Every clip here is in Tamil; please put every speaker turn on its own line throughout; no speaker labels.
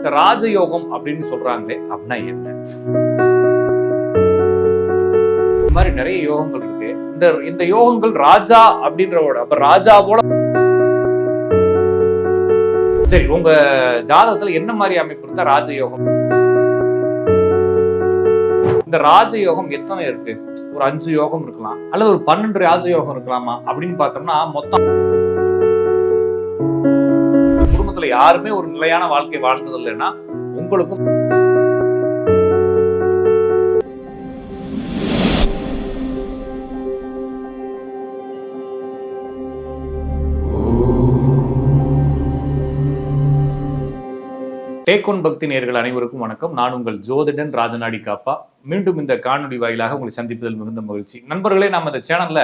இந்த ராஜயோகம் அப்படின்னு சொல்றாங்களே அப்படின்னா என்ன? இந்த மாதிரி நிறைய யோகங்கள் இருக்கு. இந்த இந்த யோகங்கள் ராஜா அப்படின்றவோட அப்ப ராஜா போல சரி உங்க ஜாதகத்துல என்ன மாதிரி அமைப்பு இருந்தா ராஜயோகம்? இந்த ராஜயோகம் எத்தனை இருக்கு? ஒரு அஞ்சு யோகம் இருக்கலாம் அல்லது ஒரு பன்னெண்டு ராஜயோகம் இருக்கலாமா அப்படின்னு பார்த்தோம்னா மொத்தம் குடும்பத்துல யாருமே ஒரு நிலையான வாழ்க்கை வாழ்ந்தது இல்லைன்னா உங்களுக்கும் டேக்கோன் பக்தி நேர்கள் அனைவருக்கும் வணக்கம். நான் உங்கள் ஜோதிடன் ராஜநாடி காப்பா. மீண்டும் இந்த காணொலி வாயிலாக உங்களை சந்திப்பதில் மிகுந்த மகிழ்ச்சி. நண்பர்களே நம்ம இந்த சேனல்ல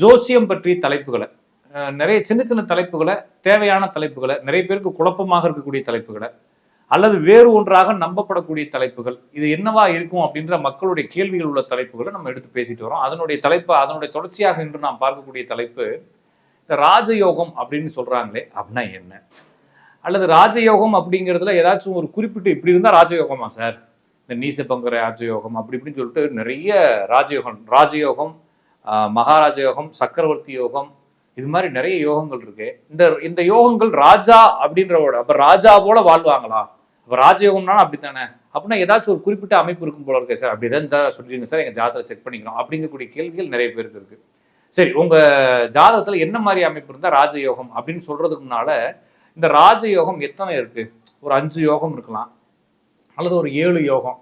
ஜோசியம் பற்றிய தலைப்புகளை நிறைய சின்ன சின்ன தலைப்புகளை தேவையான தலைப்புகளை நிறைய பேருக்கு குழப்பமாக இருக்கக்கூடிய தலைப்புகளை அல்லது வேறு ஒன்றாக நம்பப்படக்கூடிய தலைப்புகள் இது என்னவா இருக்கும் அப்படின்ற மக்களுடைய கேள்விகள் உள்ள தலைப்புகளை நம்ம எடுத்து பேசிட்டு வரோம். அதனுடைய தலைப்பு அதனுடைய தொடர்ச்சியாக இன்று நாம் பார்க்கக்கூடிய தலைப்பு இந்த ராஜயோகம் அப்படின்னு சொல்றாங்களே அப்படின்னா என்ன? அல்லது ராஜயோகம் அப்படிங்கிறதுல ஏதாச்சும் ஒரு குறிப்பிட்டு இப்படி இருந்தால் ராஜயோகமா சார்? இந்த நீசபங்கர ராஜயோகம் அப்படி இப்படின்னு சொல்லிட்டு நிறைய ராஜயோகம் ராஜயோகம் மகாராஜ மகாராஜயோகம் சக்கரவர்த்தி யோகம் இது மாதிரி நிறைய யோகங்கள் இருக்கு. இந்த இந்த யோகங்கள் ராஜா அப்படின்றவோட அப்ப ராஜா போல வாழ்வாங்களா? அப்ப ராஜயோகம்னா அப்படித்தானே? அப்படின்னா ஏதாச்சும் ஒரு குறிப்பிட்ட அமைப்பு இருக்கும் போல இருக்கே சார். அப்படிதான் தான் சொல்லிடுங்க சார். எங்க ஜாதகத்தை செக் பண்ணிக்கணும் அப்படிங்கக்கூடிய கேள்விகள் நிறைய பேருக்கு இருக்கு. சரி உங்க ஜாதகத்துல என்ன மாதிரி அமைப்பு இருந்தா ராஜயோகம் அப்படின்னு சொல்றதுக்கு முன்னால இந்த ராஜயோகம் எத்தனை இருக்கு? ஒரு அஞ்சு யோகம் இருக்கலாம். அல்லது ஒரு ஏழு யோகம்.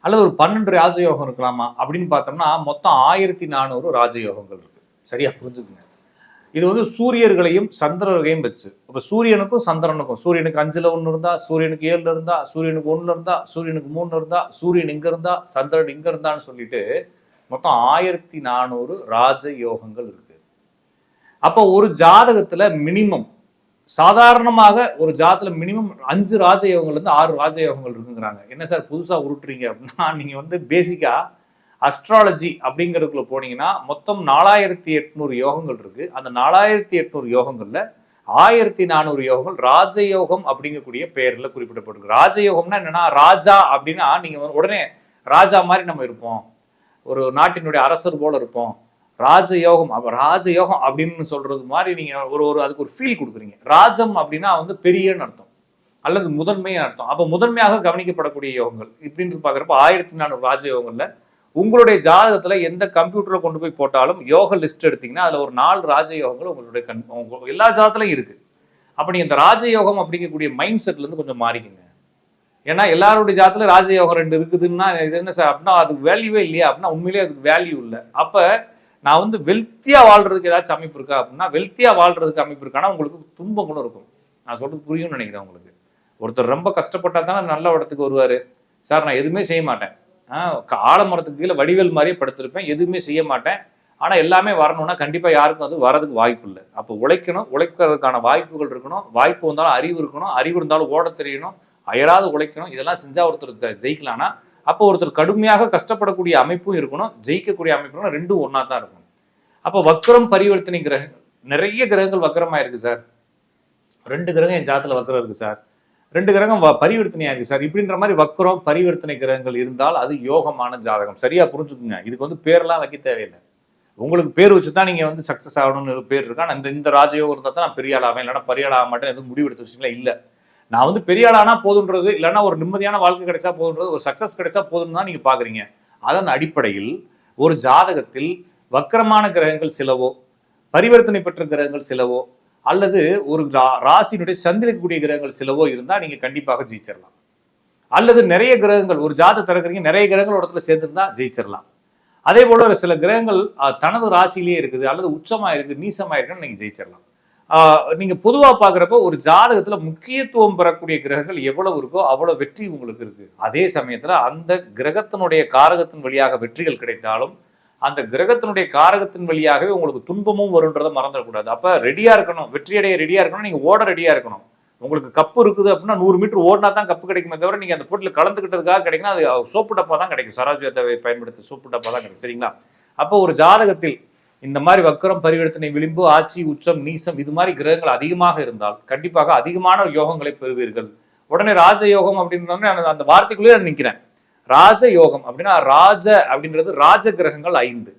அல்லது ஒரு பன்னெண்டு ராஜயோகம் இருக்கலாமா? அப்படின்னு பார்த்தோம்னா மொத்தம் ஆயிரத்தி நானூறு ராஜயோகங்கள் இருக்கு. சரியா புரிஞ்சுக்குங்க? இது வந்து சூரியர்களையும் சந்திரர்களையும் வச்சு. இப்போ சூரியனுக்கும் சந்திரனுக்கும் சூரியனுக்கு அஞ்சில் ஒன்று இருந்தா சூரியனுக்கு ஏழுல இருந்தா சூரியனுக்கு ஒன்றுல இருந்தா சூரியனுக்கு மூணுல இருந்தா சூரியன் இங்க இருந்தா சந்திரன் இங்க இருந்தான்னு சொல்லிட்டு மொத்தம் ஆயிரத்தி நானூறு ராஜ யோகங்கள் இருக்கு. அப்போ ஒரு ஜாதகத்துல மினிமம் சாதாரணமாக ஒரு ஜாதத்துல மினிமம் அஞ்சு ராஜயோகங்கள் இருந்து ஆறு ராஜயோகங்கள் இருக்குங்கிறாங்க. என்ன சார் புதுசா உருட்டுறீங்க அப்படின்னா நீங்க வந்து பேசிக்கா அஸ்ட்ராலஜி அப்படிங்கிறதுக்குள்ள போனீங்கன்னா மொத்தம் நாலாயிரத்தி எட்நூறு யோகங்கள் இருக்கு. அந்த நாலாயிரத்தி எட்நூறு யோகங்கள்ல ஆயிரத்தி நானூறு யோகங்கள் ராஜயோகம் அப்படிங்கக்கூடிய பெயர்ல குறிப்பிடப்பட்டிருக்கு. ராஜயோகம்னா என்னன்னா ராஜா அப்படின்னா நீங்க உடனே ராஜா மாதிரி நம்ம இருப்போம். ஒரு நாட்டினுடைய அரசர் போல இருப்போம். ராஜயோகம் அப்ப ராஜயோகம் அப்படின்னு சொல்றது மாதிரி நீங்க ஒரு ஒரு அதுக்கு ஒரு ஃபீல் கொடுக்குறீங்க. ராஜம் அப்படின்னா வந்து பெரியன்னு அர்த்தம். அல்லது முதன்மையான அர்த்தம். அப்ப முதன்மையாக கவனிக்கப்படக்கூடிய யோகங்கள். இப்படின்னு பாக்குறப்ப ஆயிரத்தி நானூறு ராஜயோகங்கள்ல உங்களுடைய ஜாதகத்துல எந்த கம்ப்யூட்டர்ல கொண்டு போய் போட்டாலும் யோக லிஸ்ட் எடுத்தீங்கன்னா அதுல ஒரு நாலு ராஜயோகங்கள் உங்களுடைய கண் எல்லா ஜாதத்துலயும் இருக்கு. அப்போ நீங்கள் இந்த ராஜயோகம் அப்படிங்கக்கூடிய மைண்ட் செட்ல இருந்து கொஞ்சம் மாறிக்குங்க. ஏன்னா எல்லாருடைய ஜாதத்துல ராஜயோகம் ரெண்டு இருக்குதுன்னா இது என்ன சார் அப்படின்னா அதுக்கு வேல்யூவே இல்லையா அப்படின்னா உண்மையிலேயே அதுக்கு வேல்யூ இல்லை. அப்ப நான் வந்து வெல்த்தியா வாழ்றதுக்கு ஏதாச்சும் அமைப்பு இருக்கா அப்படின்னா வெல்த்தியா வாழ்றதுக்கு அமைப்பு இருக்கானா உங்களுக்கு துன்பம் கூட இருக்கும். நான் சொல்றது புரியும்னு நினைக்கிறேன் உங்களுக்கு. ஒருத்தர் ரொம்ப கஷ்டப்பட்டா தானே நல்ல இடத்துக்கு வருவாரு. சார் நான் எதுவுமே செய்ய மாட்டேன். ஆலமரத்துக்கு கீழே வடிவேல் மாதிரியே படுத்திருப்பேன். எதுவுமே செய்ய மாட்டேன். ஆனால் எல்லாமே வரணும்னா கண்டிப்பாக யாருக்கும் அது வரதுக்கு வாய்ப்பு இல்லை. அப்போ உழைக்கணும். உழைக்கிறதுக்கான வாய்ப்புகள் இருக்கணும். வாய்ப்பு வந்தாலும் அறிவு இருக்கணும். அறிவு இருந்தாலும் ஓட தெரியணும். அயராது உழைக்கணும். இதெல்லாம் செஞ்சால் ஒருத்தர் ஜெயிக்கலாம்னா அப்போ ஒருத்தர் கடுமையாக கஷ்டப்படக்கூடிய அமைப்பும் இருக்கணும். ஜெயிக்கக்கூடிய அமைப்பும் இருக்கணும், ரெண்டும் ஒன்றா தான் இருக்கும் அப்போ வக்கரம் பரிவர்த்தனை கிரகங்கள் நிறைய கிரகங்கள் வக்கரமாக இருக்குது சார். ரெண்டு கிரகம் என் ஜாத்தில் வக்கரம் இருக்குது சார். ரெண்டு கிரகம் வ- பரிவர்த்தனையா இருக்கு சார். இப்படின்ற மாதிரி வக்கரம் பரிவர்த்தனை கிரகங்கள் இருந்தால் அது யோகமான ஜாதகம். சரியா புரிஞ்சுக்குங்க. இதுக்கு வந்து பேர்லாம் வைக்க தேவையில்லை. உங்களுக்கு பேர் வச்சு தான் நீங்க வந்து சக்சஸ் ஆகணும்னு பேர் இருக்கான் இந்த இந்த ராஜயோகம் இருந்தால் தான் நான் பெரிய ஆள் ஆவேன். இல்லைன்னா பெரிய ஆள் ஆக மாட்டேன் எதுவும் முடிவு எடுத்து வச்சிங்களா இல்லை. நான் வந்து பெரிய ஆளானா போதுன்றது இல்லைன்னா ஒரு நிம்மதியான வாழ்க்கை கிடைச்சா போதுன்றது ஒரு சக்சஸ் கிடைச்சா போதும்னு தான் நீங்க பாக்குறீங்க. அதன் அடிப்படையில் ஒரு ஜாதகத்தில் வக்கரமான கிரகங்கள் சிலவோ பரிவர்த்தனை பெற்ற கிரகங்கள் சிலவோ அல்லது ஒரு ரா- ராசியினுடைய சந்திரக்கூடிய கிரகங்கள் சிலவோ இருந்தால் நீங்கள் கண்டிப்பாக ஜெயிச்சிடலாம் அல்லது நிறைய கிரகங்கள் ஒரு ஜாதை திறக்கிறீங்க நிறைய கிரகங்கள் ஒரு இடத்துல சேர்ந்துருந்தா ஜெயிச்சிடலாம் அதே போல ஒரு சில கிரகங்கள் தனது ராசியிலேயே இருக்குது அல்லது உச்சமாக இருக்குது நீசமாக இருக்குன்னு நீங்கள் ஜெயிச்சிடலாம் நீங்கள் பொதுவாக பார்க்குறப்போ ஒரு ஜாதகத்தில் முக்கியத்துவம் பெறக்கூடிய கிரகங்கள் எவ்வளவு இருக்கோ அவ்வளோ வெற்றி உங்களுக்கு இருக்குது அதே சமயத்தில் அந்த கிரகத்தினுடைய காரகத்தின் வழியாக வெற்றிகள் கிடைத்தாலும் அந்த கிரகத்தினுடைய காரகத்தின் வழியாகவே உங்களுக்கு துன்பமும் வரும்ன்றதை மறந்துடக்கூடாது. அப்போ ரெடியாக இருக்கணும். வெற்றியடைய ரெடியாக இருக்கணும். நீங்கள் ஓட ரெடியாக இருக்கணும். உங்களுக்கு கப்பு இருக்குது அப்படின்னா நூறு மீட்டர் ஓடினா தான் கப்பு கிடைக்குமே தவிர நீங்கள் அந்த போட்டியில் கலந்துக்கிட்டதுக்காக கிடைக்குன்னா அது சோப்பு டப்பா தான் கிடைக்கும். சராஜத்தை பயன்படுத்தி சோப்பு டப்பா தான் கிடைக்கும். சரிங்களா? அப்போ ஒரு ஜாதகத்தில் இந்த மாதிரி வக்கரம் பரிவர்த்தனை விளிம்பு ஆட்சி உச்சம் நீசம் இது மாதிரி கிரகங்கள் அதிகமாக இருந்தால் கண்டிப்பாக அதிகமான யோகங்களை பெறுவீர்கள். உடனே ராஜயோகம் அப்படின்னு அந்த- அந்த வார்த்தைக்குள்ளேயே நான் நிற்கிறேன் ராஜ ராஜயோகம் அப்படின்னா ராஜ அப்படின்றது ராஜ கிரகங்கள் ஐந்து.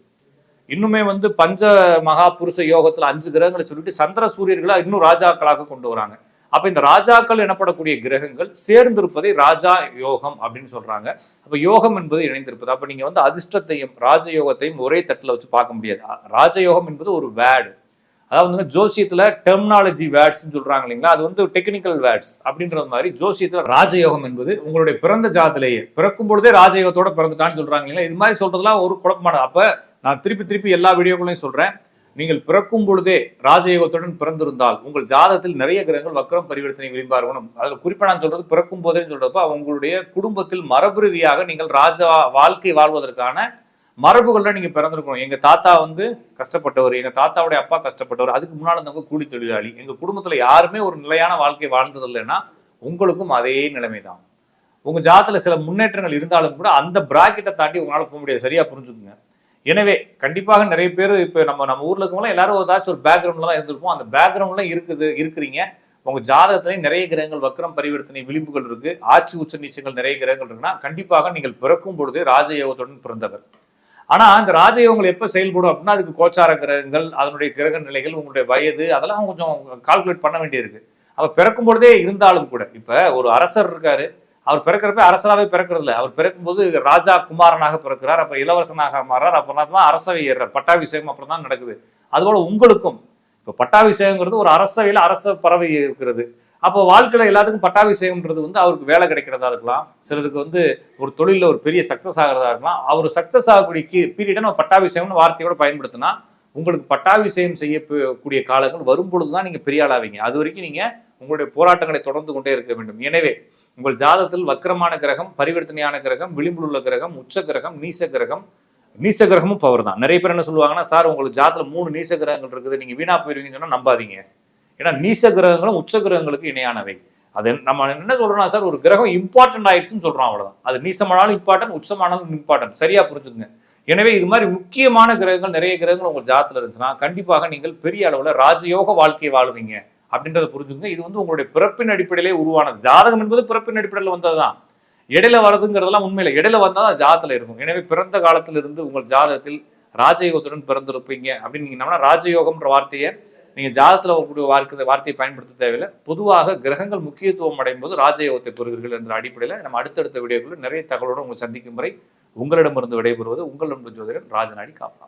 இன்னுமே வந்து பஞ்ச மகா புருஷ யோகத்தில் அஞ்சு கிரகங்களை சொல்லிட்டு சந்திர சூரியர்களை இன்னும் ராஜாக்களாக கொண்டு வராங்க. அப்ப இந்த ராஜாக்கள் எனப்படக்கூடிய கிரகங்கள் சேர்ந்திருப்பதை ராஜா யோகம் அப்படின்னு சொல்றாங்க. அப்ப யோகம் என்பது இணைந்திருப்பது. அப்ப நீங்க வந்து அதிர்ஷ்டத்தையும் ராஜயோகத்தையும் ஒரே தட்டுல வச்சு பார்க்க முடியாது. ராஜயோகம் என்பது ஒரு வேர்டு. அதாவது வந்து ஜோசியத்துல டெர்மினாலஜி வேர்ட்ஸ்னு சொல்றாங்க இல்லைங்களா? அது வந்து டெக்னிக்கல் வேர்ட்ஸ் அப்படின்றது மாதிரி ஜோசியத்துல ராஜயோகம் என்பது உங்களுடைய பிறந்த ஜாதத்திலேயே பிறக்கும் பொழுதே ராஜயோகத்தோட பிறந்துட்டான்னு சொல்றாங்க இல்லைங்களா? இது மாதிரி சொல்றதுலாம் ஒரு குழப்பமான அப்ப நான் திருப்பி திருப்பி எல்லா வீடியோக்களையும் சொல்றேன். நீங்கள் பிறக்கும் பொழுதே ராஜயோகத்துடன் பிறந்திருந்தால் உங்கள் ஜாதகத்தில் நிறைய கிரகங்கள் வக்கரம் பரிவர்த்தனை விரும்பார்கள் அதில் குறிப்பாக நான் சொல்றது பிறக்கும் போதேன்னு சொல்றப்ப உங்களுடைய குடும்பத்தில் மரபு ரீதியாக நீங்கள் ராஜா வாழ்க்கை வாழ்வதற்கான மரபுகளில் நீங்க பிறந்திருக்கணும். எங்க தாத்தா வந்து கஷ்டப்பட்டவர் எங்க தாத்தாவுடைய அப்பா கஷ்டப்பட்டவர் அதுக்கு முன்னால் இருந்தவங்க கூலி தொழிலாளி. எங்க குடும்பத்துல யாருமே ஒரு நிலையான வாழ்க்கை வாழ்ந்தது இல்லைன்னா உங்களுக்கும் அதே நிலைமை தான் உங்க ஜாதத்துல சில முன்னேற்றங்கள் இருந்தாலும் கூட அந்த பிராக்கெட்டை தாண்டி உங்களால போக முடியாது. சரியா புரிஞ்சுக்குங்க. எனவே கண்டிப்பாக நிறைய பேர் இப்ப நம்ம நம்ம ஊரில் இருக்கவங்களாம் எல்லாரும் ஏதாச்சும் ஒரு பேக்ரவுண்டில் தான் இருந்திருப்போம். அந்த பேக்ரவுண்ட்லாம் இருக்குது இருக்கிறீங்க. உங்க ஜாதகத்துலேயும் நிறைய கிரகங்கள் வக்ரம் பரிவர்த்தனை விளிம்புகள் இருக்கு. ஆட்சி உச்ச நீச்சங்கள் நிறைய கிரகங்கள் இருக்குன்னா கண்டிப்பாக நீங்கள் பிறக்கும் பொழுது ராஜயோகத்துடன் பிறந்தவர். ஆனா இந்த ராஜயோகங்கள் எப்ப செயல்படும் அப்படின்னா அதுக்கு கோச்சார கிரகங்கள் அதனுடைய கிரக நிலைகள் உங்களுடைய வயது அதெல்லாம் கொஞ்சம் கால்குலேட் பண்ண வேண்டியிருக்கு. அவர் பிறக்கும் பொழுதே இருந்தாலும் கூட இப்ப ஒரு அரசர் இருக்காரு அவர் பிறக்கிறப்ப அரசராகவே பிறக்கிறது இல்லை அவர் பிறக்கும்போது ராஜா குமாரனாக பிறக்கிறார் அப்ப இளவரசனாக மாறார் அப்புறம் தான் அரசவை ஏற பட்டாபிஷேகம் அப்புறம் தான் நடக்குது. அதுபோல உங்களுக்கும் இப்ப பட்டாபிஷேகங்கிறது ஒரு அரசவையில் அரச பறவை இருக்கிறது. அப்போ வாழ்க்கையில் எல்லாத்துக்கும் பட்டாபிஷேகம்ன்றது வந்து அவருக்கு வேலை கிடைக்கிறதா இருக்கலாம். சிலருக்கு வந்து ஒரு தொழிலில் ஒரு பெரிய சக்ஸஸ் ஆகிறதா இருக்கலாம். அவர் சக்ஸஸ் ஆகக்கூடிய பீரியடை நம்ம பட்டாபிஷேகம்னு வார்த்தையோட பயன்படுத்தினா உங்களுக்கு பட்டாபிஷேகம் செய்யக்கூடிய காலங்கள் வரும் பொழுது தான் நீங்கள் பெரிய ஆளாவீங்க. அது வரைக்கும் நீங்கள் உங்களுடைய போராட்டங்களை தொடர்ந்து கொண்டே இருக்க வேண்டும். எனவே உங்கள் ஜாதத்தில் வக்கரமான கிரகம் பரிவர்த்தனையான கிரகம் விளிம்பில் உள்ள கிரகம் உச்ச கிரகம் நீச கிரகம் நீச கிரகமும் பவர் தான். நிறைய பேர் என்ன சொல்லுவாங்கன்னா சார் உங்களுக்கு ஜாதத்தில் மூணு நீச கிரகங்கள் இருக்குது. நீங்கள் வீணா போயிருவீங்கன்னு சொன்னால் நம்பாதீங்க. ஏன்னா நீச கிரகங்களும் உச்ச கிரகங்களுக்கு இணையானவை. அது நம்ம என்ன சொல்றோம்னா சார் ஒரு கிரகம் இம்பார்ட்டன்ட் ஆயிடுச்சுன்னு சொல்றோம் அவ்வளவுதான். அது நீசமானாலும் இம்பார்ட்டன்ட் உச்சமானாலும் இம்பார்ட்டன்ட் சரியா புரிஞ்சுக்குங்க. எனவே இது மாதிரி முக்கியமான கிரகங்கள் நிறைய கிரகங்கள் உங்கள் ஜாதத்துல இருந்துச்சுன்னா கண்டிப்பாக நீங்கள் பெரிய அளவில் ராஜயோக வாழ்க்கையை வாழுவீங்க. அப்படின்றத புரிஞ்சுக்கங்க. இது வந்து உங்களுடைய பிறப்பின் அடிப்படையிலே உருவானது. ஜாதகம் என்பது பிறப்பின் அடிப்படையில் வந்ததுதான். இடையில வரதுங்கிறதெல்லாம் உண்மையில. இடையில வந்தால் தான் ஜாதத்தில் இருக்கும். எனவே பிறந்த காலத்திலிருந்து உங்கள் ஜாதகத்தில் ராஜயோகத்துடன் பிறந்திருப்பீங்க. அப்படின்னு ராஜயோகம்ன்ற வார்த்தையை நீங்க ஜாதத்தில் வரக்கூடிய வார்த்தை வார்த்தையை பயன்படுத்த தேவையில்லை. பொதுவாக கிரகங்கள் முக்கியத்துவம் அடையும் போது ராஜயோகத்தை பெறுகிறீர்கள் என்ற அடிப்படையில் நம்ம அடுத்தடுத்த வீடியோக்குள்ள நிறைய தகவலோடு உங்களை சந்திக்கும் முறை உங்களிடமிருந்து விடைபெறுவது உங்கள் நண்பர் ராஜநாடி காப்பா.